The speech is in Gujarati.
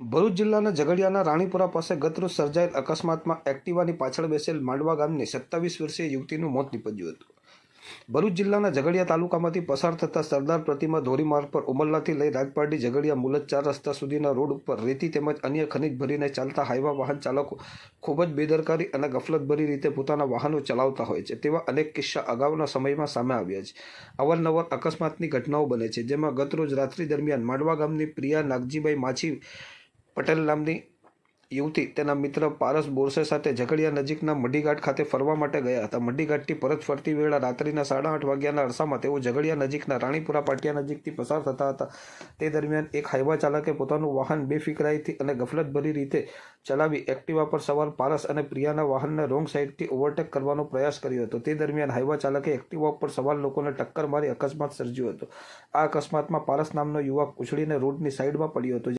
ભરૂચ જિલ્લાના ઝઘડિયાના રાણીપુરા પાસે ગતરોજ સર્જાયેલ અકસ્માતમાં એક્ટિવાની પાછળ બેસેલ માંડવા ગામની સત્તાવીસ વર્ષીય યુવતીનું મોત નીપજ્યું હતું. ભરૂચ જિલ્લાના ઝઘડિયા તાલુકામાંથી પસાર થતા સરદાર પ્રતિમા ધોરીમાર્ગ પર ઉમરલાથી લઈ રાજપારડી ઝઘડિયા મુલત ચાર રસ્તા સુધીના રોડ ઉપર રેતી તેમજ અન્ય ખનિજ ભરીને ચાલતા હાઈવા વાહન ચાલકો ખૂબ જ બેદરકારી અને ગફલતભરી રીતે પોતાના વાહનો ચલાવતા હોય છે તેવા અનેક કિસ્સા અગાઉના સમયમાં સામે આવ્યા છે. અવારનવાર અકસ્માતની ઘટનાઓ બને છે, જેમાં ગતરોજ રાત્રિ દરમિયાન માંડવા ગામની પ્રિયા નાગજીભાઈ માછી પટેલ નામની યુવતી તેના મિત્ર પારસ બોરસે સાથે ઝઘડિયા નજીકના મઢીઘાટ ખાતે ફરવા માટે ગયા હતા. મઢીઘાટથી પરત ફરતી વેળા રાત્રિના સાડા આઠ વાગ્યાના અરસામાં તેઓ ઝઘડિયા નજીકના રાણીપુરા પાટિયા નજીકથી પસાર થતા હતા. તે દરમિયાન એક હાઈવા ચાલકે પોતાનું વાહન બેફિકરાઈથી અને ગફલતભરી રીતે ચલાવી એક્ટિવા પર સવાર પારસ અને પ્રિયાના વાહનને રોંગ સાઈડથી ઓવરટેક કરવાનો પ્રયાસ કર્યો હતો. તે દરમિયાન હાઈવા ચાલકે એક્ટિવા પર સવાર લોકોને ટક્કર મારી અકસ્માત સર્જ્યો હતો. આ અકસ્માતમાં પારસ નામનો યુવક ઉછળીને રોડની સાઈડમાં પડ્યો હતો.